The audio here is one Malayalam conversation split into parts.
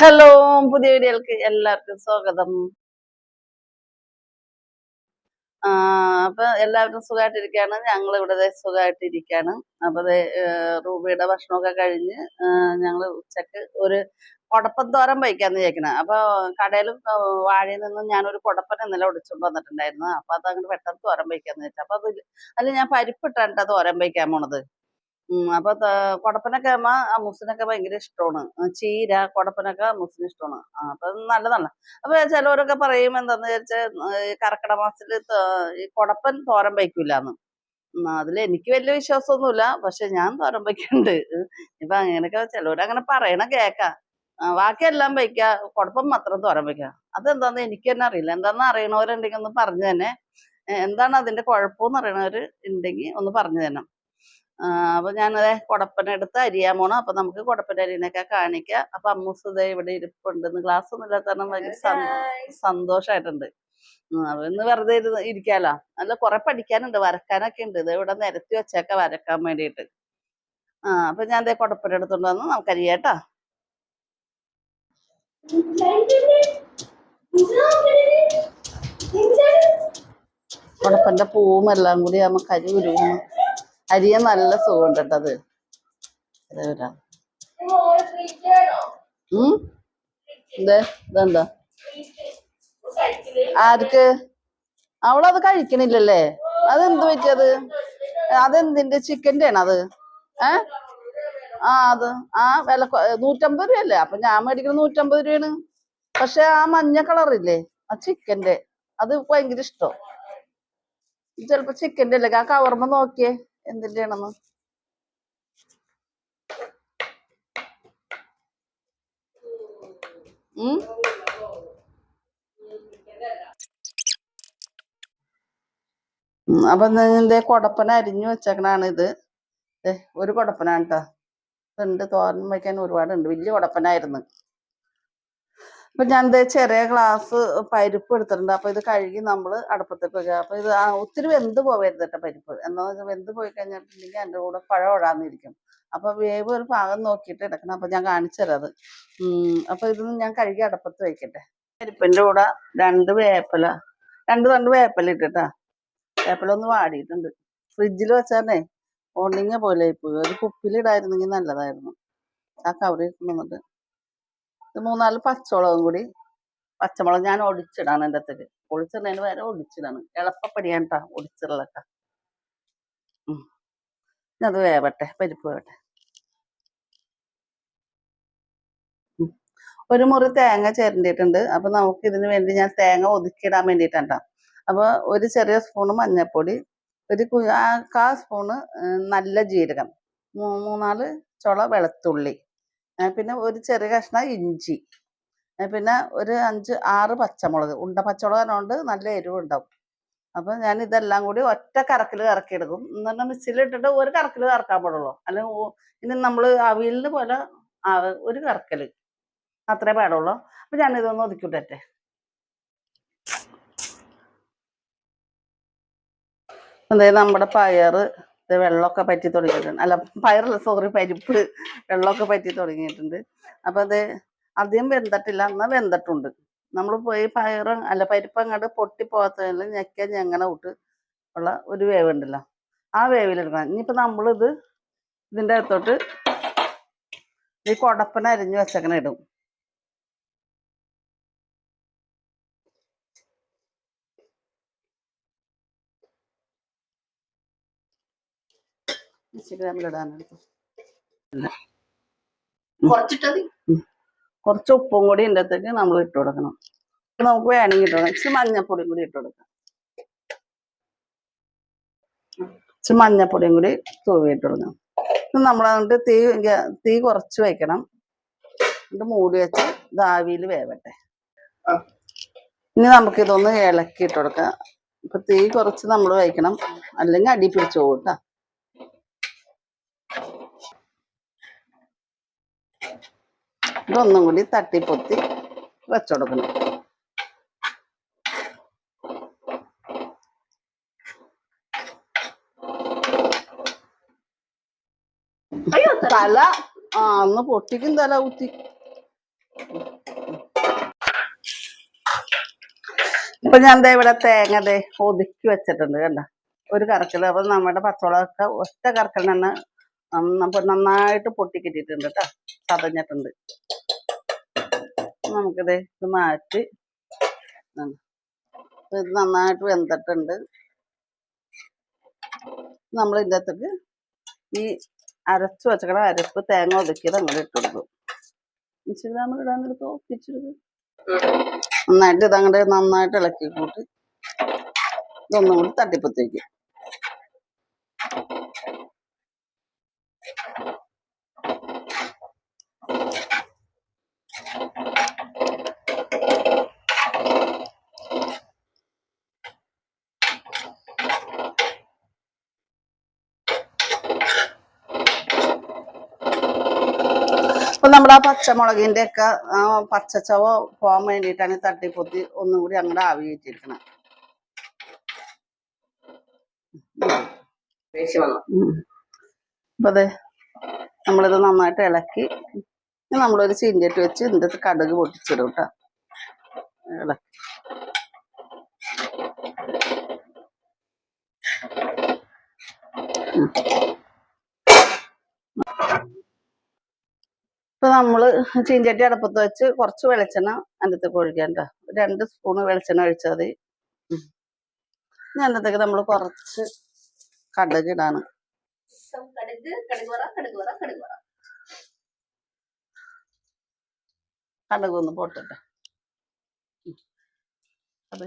ഹലോ പുതിയ വീഡിയോയിലേക്ക് എല്ലാവർക്കും സ്വാഗതം. അപ്പൊ എല്ലാവരും സുഖമായിട്ടിരിക്കാണ് ഞങ്ങൾ ഇവിടെ സുഖമായിട്ടിരിക്കാണ് അപ്പൊ റൂബിയുടെ ഭക്ഷണമൊക്കെ കഴിഞ്ഞ് ഞങ്ങൾ ഉച്ചയ്ക്ക് ഒരു കുടപ്പത്തോരം വയ്ക്കാന്ന് വിചാരിക്കണേ. അപ്പൊ കടയിൽ വാഴയിൽ നിന്നും ഞാനൊരു കുടപ്പൻ ഇന്നലെ ഒടിച്ചുകൊണ്ട് വന്നിട്ടുണ്ടായിരുന്നു. അപ്പൊ അത് അങ്ങോട്ട് പെട്ടെന്ന് തോരം വയ്ക്കാന്ന് വെച്ചാൽ അപ്പൊ അത് അതിൽ ഞാൻ പരിപ്പിട്ടാണ് തോരം വയ്ക്കാൻ പോണത്. അപ്പൊ കൊടപ്പനൊക്കെ ആകുമ്പോ അമ്മൂസിനൊക്കെ ഭയങ്കര ഇഷ്ടമാണ് ചീര കൊടപ്പനൊക്കെ അമ്മൂസിന് ഇഷ്ടമാണ് അപ്പൊ നല്ലതാണ്. അപ്പൊ ചിലവരൊക്കെ പറയും എന്താന്ന് വെച്ചാൽ കർക്കിട മാസത്തിൽ ഈ കൊടപ്പൻ തോരൻ വയ്ക്കൂലെന്ന്. അതിൽ എനിക്ക് വലിയ വിശ്വാസമൊന്നുമില്ല പക്ഷെ ഞാൻ തോരൻ വയ്ക്കുന്നുണ്ട് ഇപ്പൊ അങ്ങനെയൊക്കെ ചിലവരങ്ങനെ പറയണ കേക്ക. ബാക്കിയെല്ലാം വയ്ക്ക. കുഴപ്പം മാത്രം തോരൻ വയ്ക്കുക അതെന്താന്ന് എനിക്ക് തന്നെ അറിയില്ല. എന്താന്ന് അറിയണവരുണ്ടെങ്കിൽ ഒന്ന് പറഞ്ഞു തന്നെ. എന്താണ് അതിന്റെ കുഴപ്പമെന്ന് അറിയണവര് ഉണ്ടെങ്കിൽ ഒന്ന് പറഞ്ഞു ആ, അപ്പൊ ഞാനത് കൊടപ്പന എടുത്ത് അരിയാൻ പോണം. അപ്പൊ നമുക്ക് കുടപ്പന അരിനൊക്കെ കാണിക്കാം. അപ്പൊ അമ്മൂസ് ഇവിടെ ഇരിപ്പുണ്ടെന്ന് ക്ലാസ് ഒന്നും ഇല്ലാത്ത ഭയങ്കര സന്തോഷമായിട്ടുണ്ട് അപ്പൊ ഇന്ന് വെറുതെ ഇരുന്ന് ഇരിക്കാലോ. അല്ല കുറെ പഠിക്കാനുണ്ട് വരക്കാനൊക്കെ ഉണ്ട്. ഇത് ഇവിടെ നിരത്തി വെച്ചേക്ക വരക്കാൻ വേണ്ടിയിട്ട്. ആ അപ്പൊ ഞാൻ ദേ കൊടപ്പന എടുത്തോണ്ട് വന്ന് നമുക്ക് അരിയാട്ടാ കുടപ്പന്റെ പൂവും എല്ലാം കൂടി നമുക്ക് അരി ഉരുകുന്നു അരിയാൻ നല്ല സുഖമുണ്ട് കേട്ടത് ആർക്ക്? അവളത് കഴിക്കണില്ലല്ലേ? അതെന്ത് പറ്റിയത്? അതെന്തിന്റെ ചിക്കന്റെ ആണ് അത്? ഏ? ആ അത്. ആ വില നൂറ്റമ്പത് രൂപയല്ലേ? അപ്പൊ ഞാൻ മേടിക്കുന്നത് നൂറ്റമ്പത് രൂപയാണ്. പക്ഷെ ആ മഞ്ഞ കളറില്ലേ? ആ ചിക്കന്റെ അത് ഭയങ്കര ഇഷ്ടം. ചിലപ്പോ ചിക്കന്റെ അല്ലേ ആ കവർമ്മ നോക്കിയേ. എന്തിന്റെ ആണെന്ന് അപ്പൊ നിന്റെ കൊടപ്പന അരിഞ്ഞു വെച്ചേക്കണാണ് ഇത്. ഒരു കൊടപ്പനാണ് കേട്ടോ ഉണ്ട് തോരൻ വയ്ക്കാൻ ഒരുപാടുണ്ട്. വലിയ കൊടപ്പനായിരുന്നു. അപ്പൊ ഞാൻ ദേ ചെറിയ ഗ്ലാസ് പരിപ്പ് എടുത്തിട്ടുണ്ട്. അപ്പൊ ഇത് കഴുകി നമ്മൾ അടുപ്പത്തേക്ക് വെക്കുക. അപ്പൊ ഇത് ഒത്തിരി വെന്ത് പോവരുത് കേട്ടോ പരിപ്പ്. എന്താ വെച്ചാൽ വെന്ത് പോയി കഴിഞ്ഞിട്ടുണ്ടെങ്കിൽ എന്റെ കൂടെ പഴം ഇടാന്നിരിക്കും അപ്പൊ വേവ് ഒരു പാകം നോക്കിയിട്ട് എടുക്കണം. അപ്പൊ ഞാൻ കാണിച്ചു തരാം അത്. ഉം. അപ്പൊ ഇത് ഞാൻ കഴുകി അടുപ്പത്ത് വെക്കട്ടെ. പരിപ്പിന്റെ കൂടെ രണ്ട് വേപ്പില രണ്ട് രണ്ട് വേപ്പില ഇട്ടിട്ടാ. വേപ്പില ഒന്ന് വാടിയിട്ടുണ്ട്. ഫ്രിഡ്ജിൽ വെച്ചാലേ ഉണങ്ങിയ പോലെ ആയിപ്പോയി ഒരു കുപ്പിലിടായിരുന്നെങ്കിൽ നല്ലതായിരുന്നു. ആ കവറിൽ വന്നിട്ട്. ഇത് മൂന്നാൽ പച്ചമുളകും കൂടി. പച്ചമുളക് ഞാൻ ഒടിച്ചിടാണ് എന്റെ അടുത്തേക്ക്. ഒടിച്ചിടുന്നതിന് വരെ ഒടിച്ചിടാണ്. എളുപ്പപ്പടിയാണ് കേട്ടോ ഒടിച്ചിടലൊക്കെ അത് വേവട്ടെ പരിപ്പ് വേവട്ടെ. ഒരു മുറി തേങ്ങ ചേരേണ്ടിയിട്ടുണ്ട്. അപ്പൊ നമുക്ക് ഇതിന് വേണ്ടി ഞാൻ തേങ്ങ ഒതുക്കിയിടാൻ വേണ്ടിയിട്ടുണ്ടാവും ട്ടോ. അപ്പൊ ഒരു ചെറിയ സ്പൂണ് മഞ്ഞൾപ്പൊടി ഒരു കാ സ്പൂണ് നല്ല ജീരകം. മൂന്നാൽ ചുള വെളുത്തുള്ളി. പിന്നെ ഒരു ചെറിയ കഷ്ണം ഇഞ്ചി. പിന്നെ ഒരു അഞ്ച് ആറ് പച്ചമുളക്. ഉണ്ട പച്ചമുളക് ആയതുകൊണ്ട് നല്ല എരിവുണ്ടാവും. അപ്പൊ ഞാൻ ഇതെല്ലാം കൂടി ഒറ്റ കറക്കിൽ കറക്കിയെടുക്കും. പറഞ്ഞാൽ മിക്സിയിലിട്ടിട്ട് ഒരു കറക്കിൽ കറക്കാൻ പാടുള്ളൂ. അല്ലെങ്കിൽ ഇനി നമ്മൾ അവിയലിന് പോലെ ഒരു കറക്കൽ. അത്രേ പാടുള്ളൂ. അപ്പൊ ഞാൻ ഇതൊന്ന് ഒതുക്കിട്ടെ അതായത് നമ്മുടെ പയറ് ഇത് വെള്ളമൊക്കെ പറ്റി തുടങ്ങിയിട്ടുണ്ട്. അല്ല പയറല്ല സോറി പരിപ്പ് വെള്ളമൊക്കെ പറ്റി തുടങ്ങിയിട്ടുണ്ട്. അപ്പം അത് അധികം വെന്തിട്ടില്ല എന്നാൽ വെന്തിട്ടുണ്ട്. നമ്മൾ പോയി പയറ് അല്ല പരിപ്പ് അങ്ങോട്ട് പൊട്ടി പോകാത്തതിൽ ഞെക്കാൻ ഞങ്ങനെ വിട്ട് ഉള്ള ഒരു വേവ് ഉണ്ടല്ലോ. ആ വേവിലെടുക്കണം ഇനിയിപ്പോൾ നമ്മളിത് ഇതിന്റെ അകത്തോട്ട് ഈ കൊടപ്പന അരിഞ്ഞ് വെച്ചങ്ങനെ ഇടും. ഇടാനാണ് കുറച്ചിട്ടത്? കുറച്ച് ഉപ്പും കൂടി ഇതിന്റെ അകത്തേക്ക് നമ്മൾ ഇട്ട് കൊടുക്കണം. നമുക്ക് വേണമെങ്കിൽ ഇട്ട് കൊടുക്കാം. ഇച്ചിരി മഞ്ഞപ്പൊടിയും കൂടി ഇട്ട് കൊടുക്കാം. ഇച്ചിരി മഞ്ഞപ്പൊടിയും കൂടി തൂവി ഇട്ട് കൊടുക്കണം ഇത് നമ്മൾ എന്നിട്ട് തീ തീ കുറച്ച് വെക്കണം. എന്നിട്ട് മൂടി വെച്ച് ദാവിയിൽ വേവട്ടെ. ഇനി നമുക്കിതൊന്ന് ഇളക്കി ഇട്ട് കൊടുക്കാം. ഇപ്പൊ തീ കുറച്ച് നമ്മൾ വയ്ക്കണം. അല്ലെങ്കിൽ അടി പിടിച്ചു പോകും ഇതൊന്നും കൂടി തട്ടിപ്പൊത്തി വെച്ചുകൊടുക്കണം തല ആ ഒന്ന് പൊട്ടിക്കും തല കുത്തി. ഇപ്പൊ ഞാൻ ദേ ഇവിടെ തേങ്ങ ദേ ഒതുക്കി വെച്ചിട്ടുണ്ട് കണ്ട? ഒരു കറക്കൽ. അപ്പൊ നമ്മുടെ പച്ചവളമൊക്കെ ഒറ്റ കറക്കൽ തന്നെ നന്നായിട്ട് പൊട്ടി കിട്ടിയിട്ടുണ്ട് കേട്ടോ. ചതഞ്ഞിട്ടുണ്ട്. നമുക്കിത് ഇത് മാറ്റി. ഇത് നന്നായിട്ട് വെന്തിട്ടുണ്ട്. നമ്മൾ ഇതിന്റെ അകത്തേക്ക് ഈ അരച്ച് വെച്ചക്കട അരപ്പ് തേങ്ങ ഒതുക്കിയത് അങ്ങോട്ട് ഇട്ട് കൊടുക്കും. ഇൻസ്റ്റഗ്രാമിൽ നമ്മൾ പിടിച്ചെടുക്കും നന്നായിട്ട് ഇതങ്ങോട്ട് നന്നായിട്ട് ഇളക്കി കൂട്ടി ഇതൊന്നും കൂടി തട്ടിപ്പത്തേക്ക് അപ്പൊ നമ്മുടെ ആ പച്ചമുളകിന്റെ ഒക്കെ ആ പച്ചച്ചവ പോകാൻ വേണ്ടിയിട്ടാണ് തട്ടിപ്പൊത്തി ഒന്നും കൂടി അങ്ങോട്ട് ആവി കയറ്റിയിരിക്കണം അപ്പൊ അതെ നമ്മളിത് നന്നായിട്ട് ഇളക്കി നമ്മളൊരു ചീഞ്ചട്ടി വെച്ച് ഇതിന്റെ കടുക് പൊട്ടിച്ചിടും കേട്ടോ ഇളക്കി. ഉം. ഇപ്പൊ നമ്മൾ ചീഞ്ചട്ടി അടുപ്പത്ത് വെച്ച് കുറച്ച് വെളിച്ചെണ്ണ അതിന്റെ അകത്തേക്ക് ഒഴിക്കണ്ട രണ്ട് സ്പൂണ് വെളിച്ചെണ്ണ ഒഴിച്ചാൽ മതി. അതിന്റെ അകത്തേക്ക് നമ്മൾ കുറച്ച് കടുക് ഇടാണ്. കടുക് ഒന്ന് പൊട്ടട്ടെ. അത്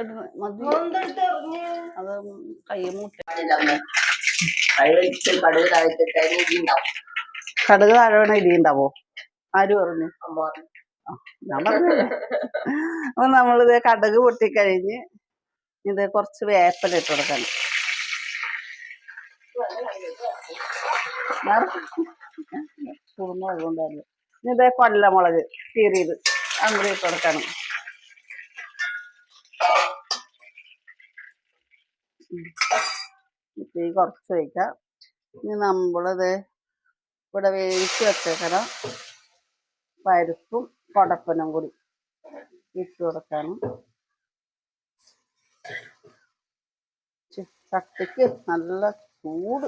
ഇടണ മതി. അത് കൈ മൂട്ടി കടുക് താഴ്ത്തിട്ട് കടുക് താഴെ ഇടി ഉണ്ടാവോ ആര് പറഞ്ഞു? ഞാൻ പറഞ്ഞു അപ്പൊ നമ്മളിത് കടുക് പൊട്ടിക്കഴിഞ്ഞ് ഇത് കുറച്ച് വേപ്പല ഇട്ട് കൊടുക്കണം. കൊണ്ടായിരുന്നു ഇനി ഇതേ കൊല്ലമുളക് കീറിയത് അങ്ങനെ ഇട്ട് കൊടുക്കണം. തീ കുറച്ച് വയ്ക്കാം ഇനി നമ്മളിത് ഇവിടെ വേവിച്ച് വെച്ചേക്കണം. പരിപ്പും കൊടപ്പനും കൂടി ഇട്ട് കൊടുക്കണം. ചട്ടിക്ക് നല്ല ചൂട്.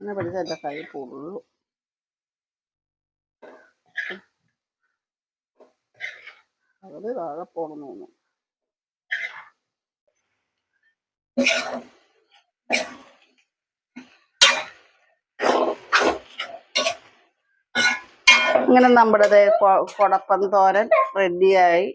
അങ്ങനെ എന്റെ കൈ പൊള്ളു. താഴെ പോകണം തോന്നുന്നു. ഇങ്ങനെ നമ്മുടെ കൊടപ്പം കൊടപ്പൻ തോരൻ റെഡിയായി.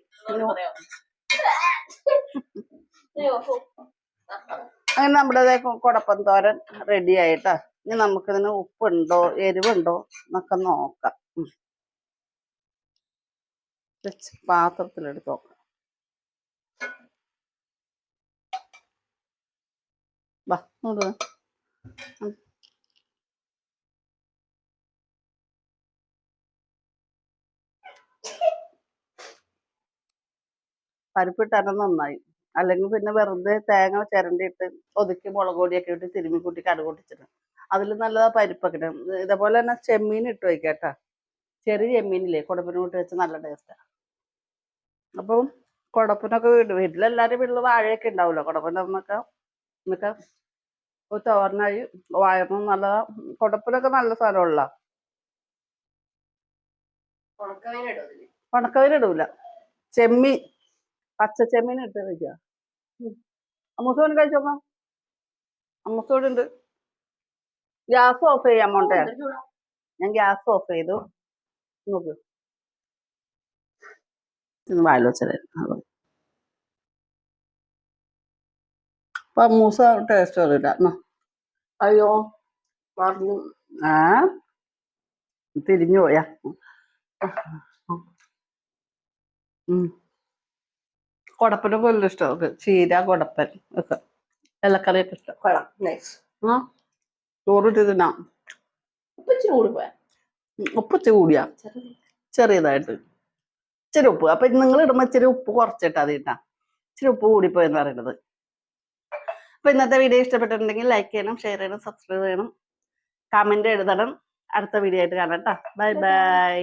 അങ്ങനെ നമ്മുടെ കൊടപ്പം കൊടപ്പൻ തോരൻ റെഡി ആയിട്ടാ ഇനി നമുക്കിതിന് ഉപ്പുണ്ടോ എരിവുണ്ടോ എന്നൊക്കെ നോക്കാം. വെച്ച് പാത്രത്തിലെടുത്ത് നോക്കാം വാ. ഉം. നന്നായി. അല്ലെങ്കിൽ പിന്നെ വെറുതെ തേങ്ങ ചിരണ്ടിയിട്ട് ഒതുക്കി മുളക് പൊടിയൊക്കെ ഇട്ട് തിരുമ്മി കൂട്ടി കടുക് പൊട്ടിച്ചിട്ട് അതിൽ നല്ലതാ പരിപ്പൊക്കെ ഇതേപോലെ തന്നെ ചെമ്മീൻ ഇട്ട് വയ്ക്കാട്ടാ. ചെറിയ ചെമ്മീനില്ലേ കുടപ്പിനോട്ട് വെച്ച് നല്ല ടേസ്റ്റാണ് അപ്പം കുടപ്പിനൊക്കെ വീട് വീട്ടിലെല്ലാവരും വീട്ടിൽ വാഴയൊക്കെ ഉണ്ടാവുമല്ലോ കുടപ്പിനൊക്കെ എന്നൊക്കെ ഒരു തോരനായി വാഴ നല്ല കുടപ്പിനൊക്കെ നല്ല സ്ഥലമുള്ള ഇടൂല ചെമ്മീൻ പച്ച ചെമ്മീൻ ഇട്ട് വെക്കുക അമ്മസോൺ കഴിച്ചോക്കാം അമ്മൂസോട് ഉണ്ട് ഗ്യാസ് ഓഫ് ചെയ്യാൻ മോണ്ടേ ഞാൻ ഗ്യാസ് ഓഫ് ചെയ്തു. നോക്കൂ. വായിൽ വെച്ചത് അപ്പൊ മൂസ ടേസ്റ്റ് അറിയില്ല. അയ്യോ പറഞ്ഞു ആ? തിരിഞ്ഞു പോയാ. ഉം. കൊടപ്പനൊക്കെ വലിയ ഇഷ്ടം ഒക്കെ ചീര കൊടപ്പൻ ഒക്കെ. ഇലക്കറിയൊക്കെ ഇഷ്ടം. ആ? ചോറിട്ട് തിന്നാം. ഉപ്പ് കൂടിയാ. ചെറിയതായിട്ട്. ഇച്ചിരി ഉപ്പ്. അപ്പൊ നിങ്ങൾ ഇടുമ്പോ ഇച്ചിരി ഉപ്പ് കുറച്ചിട്ടാ തീട്ടാ ഇച്ചിരി ഉപ്പ് കൂടിപ്പോയെന്ന് പറയുന്നത് അപ്പൊ ഇന്നത്തെ വീഡിയോ ഇഷ്ടപ്പെട്ടിട്ടുണ്ടെങ്കിൽ ലൈക്ക് ചെയ്യണം ഷെയർ ചെയ്യണം സബ്സ്ക്രൈബ് ചെയ്യണം. കമന്റ് എഴുതണം. അടുത്ത വീഡിയോ ആയിട്ട് കാണാം കേട്ടോ. Bye bye